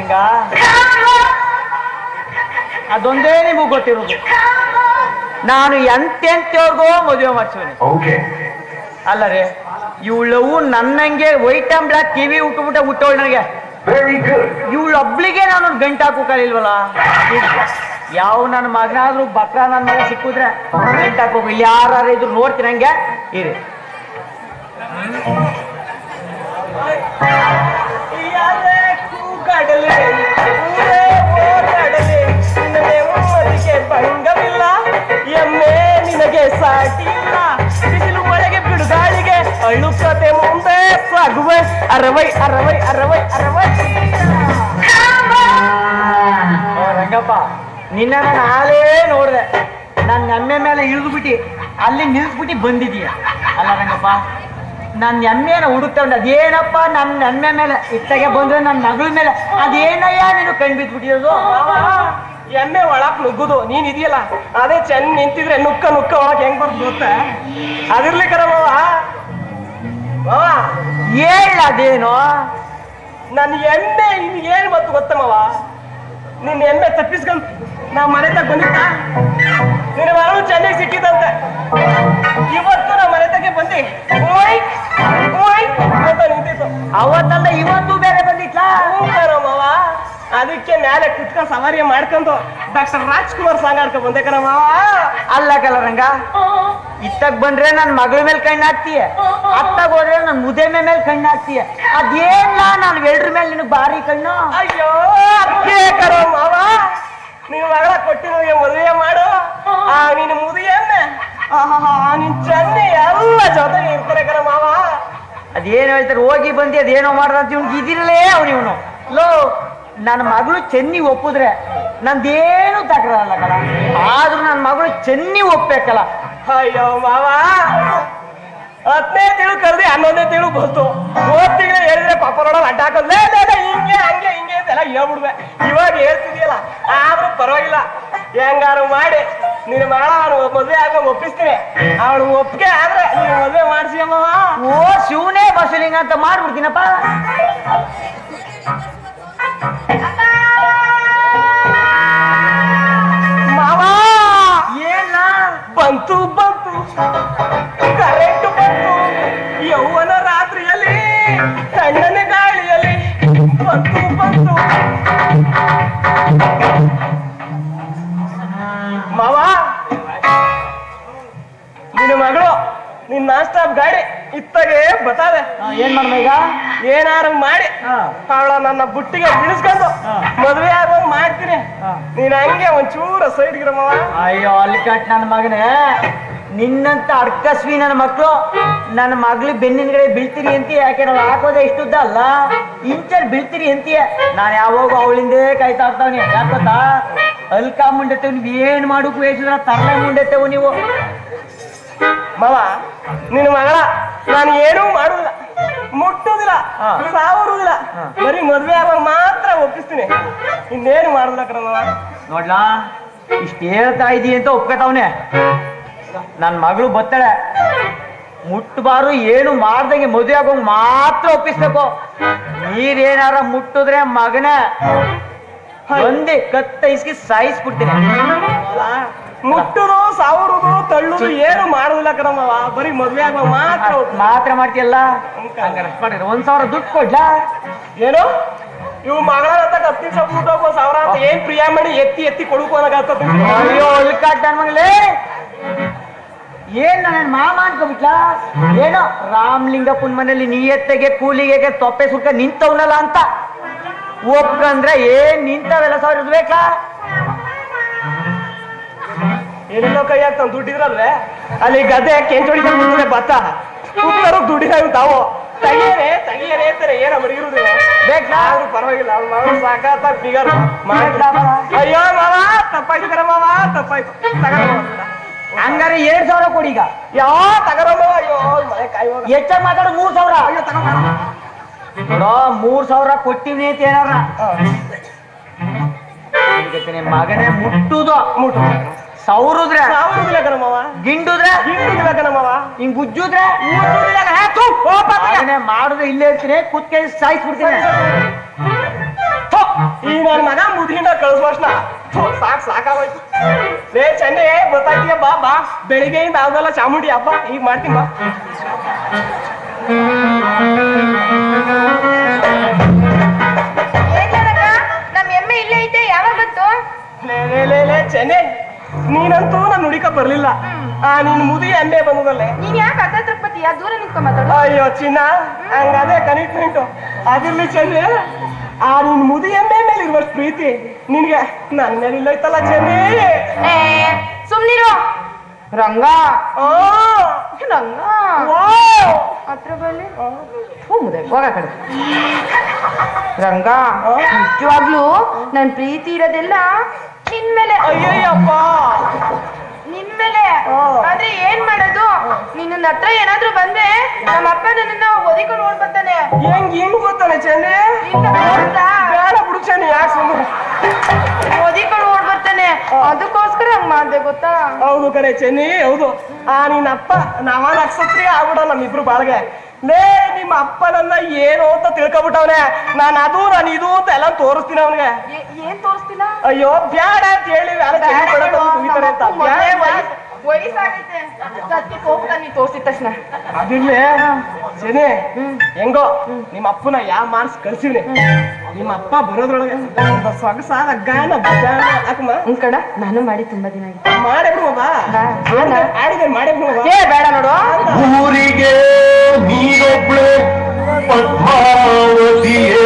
ನಿಂಗ? ಅದೊಂದೇ ನಿಮಗೂ ಗೊತ್ತಿರೋದು. ನಾನು ಎಂತೆಂತವ್ರಿಗೋ ಮದುವೆ ಮಾಡ್ಸೋನಿ. ಅಲ್ಲ ರೀ ಇವಳವು ನನ್ನಂಗೆ ವೈಟ್ ಅಂಡ್ ಬ್ಲಾಕ್ ಕಿವಿ ಉಟ್ಬಿಟ್ಟ ಹುಟ್ಟೋಳ್ ನನಗೆ. ಇವಳು ಒಬ್ಳಿಗೆ ನಾನು ಗಂಟು ಹಾಕು ಕಲಿಲ್ವಲ್ಲ ಯಾವ ನನ್ನ ಮಗನಾದ್ರೂ ಬಕ್ರ ನನ್ನ ಮಗ ಸಿಕ್ಕಿದ್ರೆ ಗಂಟು ಹಾಕೋಬೇಕು. ಇಲ್ಲಿ ಯಾರು ಇದ್ರು ನೋಡ್ತೀನಿ ಹಂಗೆ. ಇರಿ. ಅರವೈ ಅರವೈ ಅರವೈ ಓ, ರಂಗಪ್ಪ ನಿನ್ನ ನಾನು ಆಲೇ ನೋಡಿದೆ. ನನ್ನ ಎಮ್ಮೆ ಮೇಲೆ ಇಳಿದು ಬಿಟ್ಟು ಅಲ್ಲಿ ನಿಲ್ಸ್ಬಿಟ್ಟು ಬಂದಿದೀಯ ಅಲ್ಲ ರಂಗಪ್ಪ ನನ್ನ ಎಮ್ಮೆನ ಹುಡುಕ್ತಂಡ ಅದೇನಪ್ಪ ನನ್ನ ಎಮ್ಮೆ ಮೇಲೆ ಇತ್ತಾಗೆ ಬಂದ್ರೆ ನನ್ನ ಮಗಳ ಮೇಲೆ? ಅದೇನಯ್ಯ ನೀನು ಕಣ್ ಬಿದ್ಬಿಟ್ಟಿರೋದು ಎಮ್ಮೆ ಒಳಕ್ ನುಗ್ಗುದು. ನೀನ್ ಇದೆಯಲ್ಲ ಅದೇ ಚೆನ್ನ ನಿಂತಿದ್ರೆ ನುಕ್ಕ ನುಕ್ಕ ಒಳಕ್ ಹೆಂಗ್ ಬರ್ದು ಗೊತ್ತಾ? ಅದಿರ್ಲಿ ಕರ ಮಾವ ಮಾವ ಹೇಳ ಅದೇನು ನನ್ ಎಮ್ಮೆ ಇನ್ ಏನ್ ಬಂತು ಗೊತ್ತಮ್ಮವ ನಿನ್ನ ನಿನ್ ಎಮ್ಮೆ ತಪ್ಪಿಸ್ಕೊಂಡ್ ನಾ ಮನೆ ತಗ ಬಂದಿದ್ದ? ನಿನ್ನ ಮರಳು ಚೆನ್ನಾಗಿ ಸಿಕ್ಕಿದಂತೆ ಇವತ್ತು ನಾ ಮನೆ ತಗೆ ಬಂದಿ? ಅಂತ ನಿಂತಿತ್ತು? ಅವತ್ತಲ್ಲ ಇವತ್ತು ಬೇರೆ ಬಂದಿತ್ಲಾ? ಮಾವ ಅದಕ್ಕೆ ಮೇಲೆ ಕುತ್ಕೊಂಡ್ ಸವಾರಿ ಮಾಡ್ಕೊಂಡು ಡಾಕ್ಟರ್ ರಾಜ್ಕುಮಾರ್ ಸಾಂಗ್ ಆಡ್ಕೊಂಡ್ ಬಂದೆ ಕಣ ಮಾವ ಅಲ್ಲ ಕಲರಂಗ ಇತ್ತಾಗ ಬಂದ್ರೆ ನನ್ ಮಗಳ ಮೇಲೆ ಕಣ್ಣು ಹಾಕ್ತೀಯ ಅತ್ತಾಗ ಹೋದ್ರೆ ನನ್ ಮುದೇಮೆ ಮೇಲೆ ಕಣ್ಣು ಹಾಕ್ತೀಯ ಅದೇನ ನಾನು ಎಲ್ರ ಮೇಲೆ ನಿನಗ್ ಭಾರಿ ಕಣ್ಣು? ಅಯ್ಯೋ ಅದೇ ಕಣೋ ಮಾವ ನಿನ್ ಮಗಳ ಕೊಟ್ಟಿ ನನಗೆ ಮದುವೆ ಮಾಡು. ಆ. ನೀನು ಮುದಿಯನ್ನೇ. ನಿನ್ ಚೆನ್ನಿ ಎಲ್ಲ ಜೊತೆ ಇರ್ತಾರೆ ಕಣ ಮಾವ ಅದೇನು ಹೇಳ್ತಾರೆ ಹೋಗಿ ಬಂದಿ ಅದೇನೋ ಮಾಡ್ದಂತ ಇವ್ನಿಗೆ ಇದಿರಲೇ ಅವ್ನು ಇವನು. ಲೋ ನನ್ನ ಮಗಳು ಚೆನ್ನಿ ಒಪ್ಪಿದ್ರೆ ನಂದೇನು ತಕರಲ್ಲ ಕಲ ಆದ್ರೂ ನನ್ನ ಮಗಳು ಚೆನ್ನಿ ಒಪ್ಪಬೇಕಲ್ಲ ಅಯ್ಯೋ ಮಾವ. ಹತ್ತನೇ ತಿಳು ಕರೆದಿ ಹನ್ನೊಂದನೇ ತಿಳು ಬಂತು ಮೂವತ್ತು ತಿಂಗಳು ಹೇಳಿದ್ರೆ ಪಾಪ ನೋಡೋದು ಅಡ್ಡ ಹಾಕೋದು ಹಿಂಗೆ, ಹಂಗೆ, ಹಿಂಗೆ ಅಂತೆಲ್ಲ ಹೇಳ್ಬಿಡ್ವೆ. ಇವಾಗ ಹೇಳ್ತಿದ್ಯಲ್ಲ, ಆದ್ರೂ ಪರವಾಗಿಲ್ಲ. ಹೆಂಗಾರು ಮಾಡಿ ನೀನು ಮಾಡ ಮದುವೆ ಆಗೋ ಒಪ್ಪಿಸ್ತೀನಿ. ಅವಳು ಒಪ್ಪಿಗೆ ಆದ್ರೆ ನೀನು ಮದುವೆ ಮಾಡಿಸಿ ಅಮ್ಮ ಓ, ಶಿವನೇ ಬಸಲಿಂಗ ಅಂತ ಮಾಡ್ಬಿಡ್ತೀನಪ್ಪ. ಬಂತು ಬಂತು. ಕರೆಂಟ್ ಬಂತು. ಯೌವನ ರಾತ್ರಿಯಲ್ಲಿ, ತಣ್ಣನೆ ಗಾಳಿಯಲ್ಲಿ ಬಂತು ಬಂತು. ಮಾವ, ನಿನ್ನ ಮಗಳು ನಿನ್ನ ನಾನ್ ಗಾಡಿ ಇತ್ತಗೆ ಬತಾರೆ ಏನ್ ಈಗ? ಏನಾರು ಮಾಡಿ. ಅವಳ ನನ್ನ ಬುಟ್ಟಿಗೆ ಬಿಡಿಸ್ಕೊಂಡು. ಮದುವೆ ಆಗೋಂಗ್ ಮಾಡ್ತೀನಿ. ನೀನ್ ಹಂಗೆ ಒಂಚೂರ ಸೈಡ್ ಗಿರಮ್ಮ ಅಯ್ಯೋ ಅಲ್ಲಿ ಕಟ್ ನನ್ನ ಮಗನೇ. ನಿನ್ನಂತ ಅರ್ಕಸ್ವಿ ನನ್ನ ಮಕ್ಕಳು ನನ್ನ ಮಗಳು ಬೆನ್ನಿನಗಡೆ ಬೀಳ್ತೀರಿ ಅಂತ ಯಾಕೆ ನಾವು ಹಾಕೋದೇ ಇಷ್ಟುದ್ದ ಅಲ್ಲ? ಇಂಚರ್ ಬೀಳ್ತೀರಿ ಅಂತೀಯ? ನಾನು ಯಾವಾಗ ಅವಳಿಂದೇ ಕಾಯ್ತಾ ಇರ್ತಾವನಿ. ಯಾಕೆ ಗೊತ್ತಾ? ಅಲ್ಕಾ ಮುಂಡೆತ್ತೇವ್ ನೀವು ಏನ್ ಮಾಡೋಕು ವೇಸಿದ್ರ ತರಲೆ ಮುಂಡೆತ್ತೇವು ನೀವು. ಮಾವ ನಿನ್ನ ಮಗಳ ನಾನು ಏನೂ ಮಾಡುದಿಲ್ಲ. ಮುಟ್ಟುದಿಲ್ಲ. ಸಾವುರುದಿಲ್ಲ. ಬರೀ ಮದ್ವೆ ಆಗುವಾಗ ಮಾತ್ರ ಒಪ್ಪಿಸ್ತೀನಿ. ಇನ್ನೇನು ಮಾಡುದಿಲ್ಲ ಕಣ ಮಾವ ನೋಡ್ಲಾ ಇಷ್ಟ ಹೇಳ್ತಾ ಇದೀಯ ಅಂತ ಒಪ್ಕೋತಾವನೆ. ನನ್ನ ಮಗಳು ಬತ್ತಾಳೆ. ಮುಟ್ಟಬಾರು ಏನು ಮಾಡ್ದಂಗೆ ಮದುವೆ ಆಗೋಂಗ್ ಮಾತ್ರ ಒಪ್ಪಿಸ್ಬೇಕು. ನೀರೇನಾರ ಮುಟ್ಟಿದ್ರೆ ಮಗನ ಒಂದೇ ಕತ್ತ ಇಸ್ಕಿ ಸಾಯಿಸ್ಬಿಡ್ತೀನಿ. ಮುಟ್ಟುದು ಏನು ಮಾಡುದಿಲ್ಲ ಕಣಮ್ಮ ಬರೀ ಮದ್ವೆ ಆಗ ಮಾತ್ರ. ಮಾತ್ರ ಮಾಡ್ತೀಯಲ್ಲ? ಮಾಡಿದ್ರೆ ಒಂದ್ ಸಾವಿರ ದುಡ್ಡು ಕೊಡ್ಲಾ? ಏನು? ಇವು ಮಗಳ ಸಬ್ಬಿಟ್ಟು ಸಾವಿರ ಅಂತ ಏನ್ ಪ್ರಿಯಾ ಮಾಡಿ ಎತ್ತಿ ಎತ್ತಿ ಕೊಡುಕು ಅನ್ನಕತ್ತ ಅಯ್ಯೋ ಇಲ್ಕಾಟ್ ನನ್ ಮಗಳೇ. ಏನ್ ನನ್ನ ಮಾಮ ಅನ್ಕೋಬಿಟ್ಲಾ ಏನೋ ರಾಮಲಿಂಗಪ್ಪನ ಮನೇಲಿ ನೀಯತ್ತೆಗೆ ಕೂಲಿಗೆ ತೊಪ್ಪೆ ಸುಕ್ಕ ನಿಂತವನಲ್ಲ ಅಂತ. ಒಪ್ಕಂದ್ರೆ ಏನ್ ನಿಂತವೆಲ್ಲ ಸಾವಿರ ಇರ್ಬೇಕಾ ಏನೆಲ್ಲೋ ಕೈ ಹಾಕ್ತಾನೆ ದುಡ್ಡಿದ್ರಲ್ವೇ? ಅಲ್ಲಿ ಗದ್ದೆ ಕೆಂಚೋಡಿ ಮುಂದೆ ಭತ್ತ ಉತ್ತರು ದುಡ್ಡಿನ ತಾವು ತೆಗಿಯರೆ ತೆಗಿಯರೆ ಅಂತಾರೆ ಏನ ಮಡಗಿರುದಿಲ್ಲ ಬೇಕಾ ಆದ್ರೂ ಪರವಾಗಿಲ್ಲ ಅವ್ನ ಮಗಳು ಸಾಕಾತ ಬಿಗರ್. ಅಯ್ಯೋ ಮಾವ ತಪ್ಪಾಯ್ತು ಕರ ಮಾವ ತಪ್ಪಾಯ್ತು. ತಗರ ಹಂಗಾರೆ ಎರಡ್ ಸಾವಿರ ಕೊಡಿ ಈಗ. ಯಾವ ತಗರ ಮಾವ ಅಯ್ಯೋ ಮನೆ ಕಾಯುವ ಹೆಚ್ಚ ಮಾತಾಡು ಮೂರ್ ಸಾವಿರ. ಅಯ್ಯೋ ತಗೋ. ನೋಡೋ ಮೂರ್ ಸಾವಿರ ಕೊಟ್ಟಿವ್ನಿ ಅಂತ ಏನಾರ. ಮಗನೇ ಮುಟ್ಟುದು. ಮುಟ್ಟು ಸೌರುದ್ರೆ? ಗಿಂಡುದ್ರೆ? ಗಿಂಡುದಿಲ್ಲ ಕಣ ಮಾವ. ಹಿಂಗ್ ಉಜ್ಜುದ್ರೆ ಮುಟ್ಟುದಿಲ್ಲ ಕಣ. ಹೇ, ಥು, ಹೋಗ್ಪ ತಗ. ಮಗನೇ ಮಾಡುದು ಇಲ್ಲೇ ಇರ್ತೀನಿ ಕುತ್ಕೆ ಸಾಯಿಸ್ಬಿಡ್ತೀನಿ. ಈ ನನ್ನ ಮಗ ಮುದ್ರಿಂದ ಕಳಿಸ್ವರ್ಷನ ಸಾಕ್ ಸಾಕಾಗೋಯ್ತು. ರೇ ಚೆನ್ನೆ ಗೊತ್ತಾಗ್ತೀಯ? ಬಾ ಬಾ. ಬೆಳಿಗ್ಗೆಯಿಂದ ಯಾವ್ದಲ್ಲ ಚಾಮುಂಡಿ ಹಬ್ಬ ಈಗ ಮಾಡ್ತೀನಿ ಬಾ. ನಮ್ ಎಮ್ಮೆ ಇಲ್ಲೇ ಐತೆ ಯಾವಾಗ ಬಂತು? ಲೇ ಲೇ ಲೇ ಲೇ ಚೆನ್ನೆ. ನೀನಂತೂ ನಾನು ಹುಡುಕ ಬರ್ಲಿಲ್ಲ. ಆ ನಿನ್ ಮುದಿ ಎಮ್ಮೆ ಬಂದದಲ್ಲೇ? ನೀನ್ ಯಾಕೆ ಹತ್ರ ಯಾ ದೂರ ನಿಂತ್ಕೊಂಡ್ ಮಾತಾಡು. ಅಯ್ಯೋ ಚಿನ್ನ. ಹಂಗದೇ ಕಮಿಟ್ಮೆಂಟ್ ಅದಿರ್ಲಿ ಚೆನ್ನಿ. ಆ ನಿನ್ ಮುದಿ ಎಮ್ಮೆ ಮೇಲೆ ಇರುವ ಪ್ರೀತಿ. ನಿನ್ಗೆ ನನ್ ಮೇಲೆ ಇಲ್ಲ ಇತ್ತಲ್ಲ ಚೆನ್ನಿ? ಏ ಸುಮ್ನಿರು. ರಂಗ. ರಂಗ. ಹತ್ರ ಬಲ್ಲಿ ಹೂ ಹೋಗ ಕಡೆ. ರಂಗ ನಿಜವಾಗ್ಲೂ ನನ್ ಪ್ರೀತಿ ಇರೋದೆಲ್ಲ ನಿನ್ ಮೇಲೆ ಅಯ್ಯಯ್ಯಪ್ಪ. ನಿನ್ ಮೇಲೆ. ಆದ್ರೆ ಏನ್ ಮಾಡೋದು? ನಿನ್ನ ಹತ್ರ ಏನಾದ್ರೂ ಬಂದ್ರೆ ನಮ್ಮ ಅಪ್ಪ ನನ್ನನ್ನ ಒದಿಕೊಂಡು ಓಡ್ಬರ್ತಾನೆ ಹೆಂಗ್ ಹಿಂಗ್ ಗೊತ್ತಾನೆ ಚಂದ್ರೆ ನಿನ್ನ? ಬೇಡ ಬಿಡು ಯಾಕೆ ಸುಮ್ಮನೆ ಒದಿಕೊಂಡು ಓಡ್ಬರ್ತಾನೆ ಅದಕ್ಕೋಸ್ಕರ ಹಂಗ್ ಮಾಡ್ದೆ ಗೊತ್ತಾ? ಹೌದು ಕಡೆ ಚೆನ್ನಿ ಹೌದು. ಆ ನಿನ್ನ ಅಪ್ಪ ನಾವ ನಕ್ಷತ್ರಿ ಆಗ್ಬಿಡ ನಮ್ಮಿಬ್ರು ಬಾಳ್ಗೆ. ಲೇ ನಿಮ್ಮ ಅಪ್ಪನನ್ನ ಏನು ಅಂತ ತಿಳ್ಕೊಬಿಟ್ಟವನೆ. ನಾನು ಅದು ನಾನು ಇದು ಅಂತ ಎಲ್ಲ ತೋರಿಸ್ತೀನಿ ಅವನಿಗೆ. ಏನ್ ತೋರಿಸ್ತಿಲ್ಲ ಅಯ್ಯೋ ಬ್ಯಾಡ ಅಂತ ಹೇಳಿ ಯಾರ ಚೆನ್ನಿ ಕೊಡಕ್ಕೆ ಬಂದು ಅಂತ. ಬ್ಯಾಡ, ಬ್ಯಾಡ. ವಯಸ್ಸಾಗೈತೆ ಸದ್ಯಕ್ಕೆ ಹೋಗ್ತಾ ನೀ ತೋರ್ಸಿದ ತಕ್ಷಣ. ಅದಿರ್ಲಿ. ಹೆಂಗೋ ನಿಮ್ಮ ಅಪ್ಪನ ಯಾವ ಮಾನ್ಸ್ ಕಳ್ಸಿವ್ರಿ ನಿಮ್ಮ ಅಪ್ಪ ಬರೋದ್ರೊಳಗೆ ಒಂದು ಸೊಗಸಾದ ಗಾನ ಹಾಕಮ್ಮ ಕಡ ನಾನು ಮಾಡಿ ತುಂಬಾ ದಿನ ಆಗಿದೆ ಮಾಡೇ ಬಿಡುವ ಬಾ ಬಾ. ಆಡಿದೆ ಮಾಡೇ ಬಿಡುವ ಏ ಬೇಡ ನೋಡು. ಊರಿಗೆ ನೀನೊಬ್ಳೆ ಪದ್ಮಾವತಿಯೇ